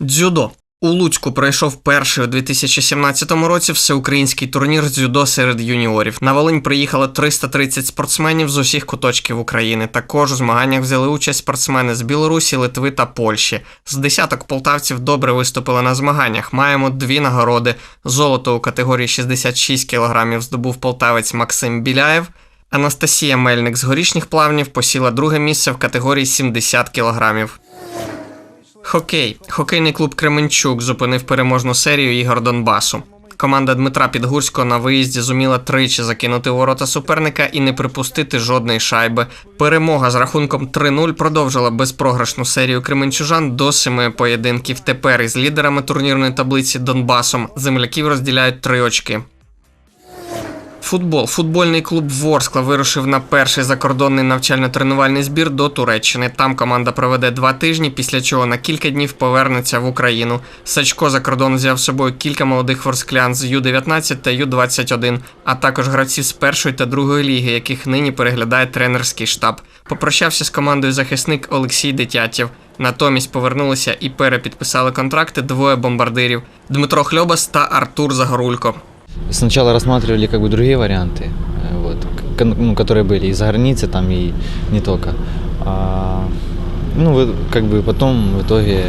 Дзюдо. У Луцьку пройшов перший у 2017 році всеукраїнський турнір дзюдо серед юніорів. На Волинь приїхало 330 спортсменів з усіх куточків України. Також у змаганнях взяли участь спортсмени з Білорусі, Литви та Польщі. З десяток полтавців добре виступили на змаганнях. Маємо дві нагороди. Золото у категорії 66 кг здобув полтавець Максим Біляєв. Анастасія Мельник з горішніх плавнів посіла друге місце в категорії 70 кілограмів. Хокей. Хокейний клуб Кременчук зупинив переможну серію ігор Донбасу. Команда Дмитра Підгурського на виїзді зуміла тричі закинути ворота суперника і не припустити жодної шайби. Перемога з рахунком 3-0 продовжила безпрограшну серію кременчужан до семи поєдинків. Тепер із лідерами турнірної таблиці Донбасом земляків розділяють три очки. Футбол. Футбольний клуб Ворскла вирушив на перший закордонний навчально-тренувальний збір до Туреччини. Там команда проведе два тижні, після чого на кілька днів повернеться в Україну. Сачко за кордон взяв з собою кілька молодих ворсклян з Ю-19 та Ю-21, а також гравців з першої та другої ліги, яких нині переглядає тренерський штаб. Попрощався з командою захисник Олексій Дитятєв. Натомість повернулися і перепідписали контракти двоє бомбардирів Дмитро Хльобас та Артур Загорулько. Сначала рассматривали как бы другие варианты, э, вот, к- ну, которые были и за границей, там и не только. А, ну, вы- как бы потом в итоге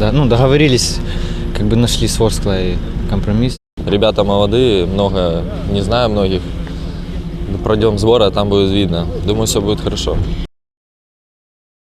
да, ну, договорились, как бы нашли с Ворсклой компромисс. Ребята молодые, много, не знаю многих. Пройдем сборы, а там будет видно. Думаю, все будет хорошо.